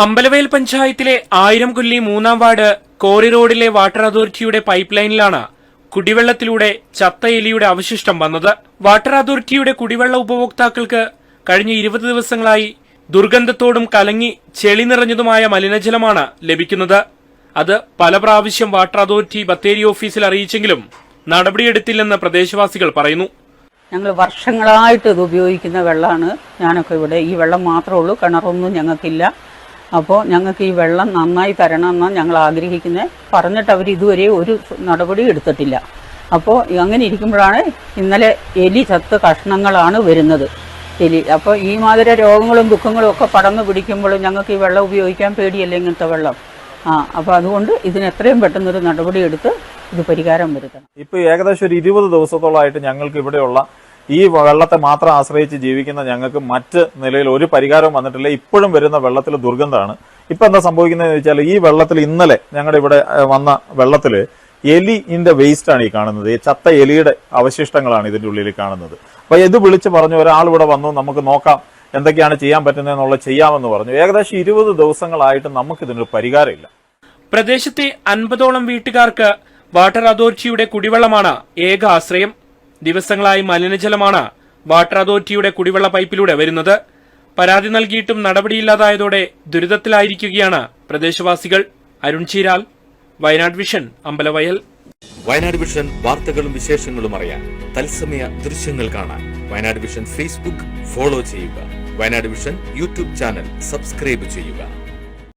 അമ്പലവയൽ പഞ്ചായത്തിലെ ആയിരം കൊല്ലി മൂന്നാം വാർഡ് കോറി റോഡിലെ വാട്ടർ അതോറിറ്റിയുടെ പൈപ്പ് ലൈനിലാണ് കുടിവെള്ളത്തിലൂടെ ചത്ത എലിയുടെ അവശിഷ്ടം വന്നത്. വാട്ടർ അതോറിറ്റിയുടെ കുടിവെള്ള ഉപഭോക്താക്കൾക്ക് കഴിഞ്ഞ ഇരുപത് ദിവസങ്ങളായി ദുർഗന്ധത്തോടും കലങ്ങി ചെളി നിറഞ്ഞതുമായ മലിനജലമാണ് ലഭിക്കുന്നത്. അത് പല പ്രാവശ്യം വാട്ടർ അതോറിറ്റി ബത്തേരി ഓഫീസിൽ അറിയിച്ചെങ്കിലും നടപടിയെടുത്തില്ലെന്ന് പ്രദേശവാസികൾ പറയുന്നു. ഞങ്ങൾ വർഷങ്ങളായിട്ട് ഇത് ഉപയോഗിക്കുന്ന വെള്ളമാണ്. ഞാനൊക്കെ ഇവിടെ ഈ വെള്ളം മാത്രമേ ഉള്ളൂ. കിണറൊന്നും ഞങ്ങൾക്കില്ല. അപ്പോൾ ഞങ്ങൾക്ക് ഈ വെള്ളം നന്നായി തരണമെന്നാണ് ഞങ്ങൾ ആഗ്രഹിക്കുന്നത് പറഞ്ഞിട്ട് അവർ ഇതുവരെ ഒരു നടപടി എടുത്തിട്ടില്ല. അപ്പോൾ അങ്ങനെ ഇരിക്കുമ്പോഴാണ് ഇന്നലെ എലി ചത്ത് കഷ്ണങ്ങളാണ് വരുന്നത്. എലി അപ്പോൾ ഈ മാതിരി രോഗങ്ങളും ദുഃഖങ്ങളും ഒക്കെ പടന്നു പിടിക്കുമ്പോൾ ഞങ്ങൾക്ക് ഈ വെള്ളം ഉപയോഗിക്കാൻ പേടിയല്ലേ ഇങ്ങനത്തെ വെള്ളം? ആ അപ്പോൾ അതുകൊണ്ട് ഇതിന് എത്രയും പെട്ടെന്നൊരു നടപടി എടുത്ത് ഇത് പരിഹാരം വരുത്തണം. ഇപ്പോൾ ഏകദേശം ഒരു ഇരുപത് ദിവസത്തോളമായിട്ട് ഞങ്ങൾക്ക് ഇവിടെയുള്ള ഈ വെള്ളത്തെ മാത്രം ആശ്രയിച്ച് ജീവിക്കുന്ന ഞങ്ങൾക്ക് മറ്റ് നിലയിൽ ഒരു പരിഹാരവും വന്നിട്ടില്ല. ഇപ്പോഴും വരുന്ന വെള്ളത്തിൽ ദുർഗന്ധമാണ്. ഇപ്പൊ എന്താ സംഭവിക്കുന്നത് വെച്ചാൽ ഈ വെള്ളത്തിൽ ഇന്നലെ ഞങ്ങളുടെ ഇവിടെ വന്ന വെള്ളത്തിൽ എലിന്റെ വേസ്റ്റ് ആണ് ഈ കാണുന്നത്. ഈ ചത്ത എലിയുടെ അവശിഷ്ടങ്ങളാണ് ഇതിന്റെ ഉള്ളിൽ കാണുന്നത്. അപ്പോൾ ഇത് വിളിച്ച് പറഞ്ഞു ഒരാൾ ഇവിടെ വന്നു നമുക്ക് നോക്കാം എന്തൊക്കെയാണ് ചെയ്യാൻ പറ്റുന്നതെന്നുള്ള ചെയ്യാമെന്ന് പറഞ്ഞു. ഏകദേശം ഇരുപത് ദിവസങ്ങളായിട്ട് നമുക്ക് ഇതിനൊരു പരിഹാരമില്ല. പ്രദേശത്തെ അൻപതോളം വീട്ടുകാർക്ക് വാട്ടർ അതോറിറ്റിയുടെ കുടിവെള്ളമാണ് ഏക ആശ്രയം. ദിവസങ്ങളായി മലിനജലമാണ് വാട്ടർ അതോറിറ്റിയുടെ കുടിവെള്ള പൈപ്പിലൂടെ വരുന്നത്. പരാതി നൽകിയിട്ടും നടപടിയില്ലാതായതോടെ ദുരിതത്തിലായിരിക്കുകയാണ് പ്രദേശവാസികൾ. അരുൺ ചീരാൽ വയനാട് വിഷൻ അമ്പലവയൽ. വയനാട് വിഷൻ വാർത്തകളും വിശേഷങ്ങളും അറിയാൻ തത്സമയ ദൃശ്യങ്ങൾ കാണാൻ വയനാട് വിഷൻ ഫേസ്ബുക്ക് ഫോളോ ചെയ്യുക. Wayanad vision YouTube channel subscribe ചെയ്യുക.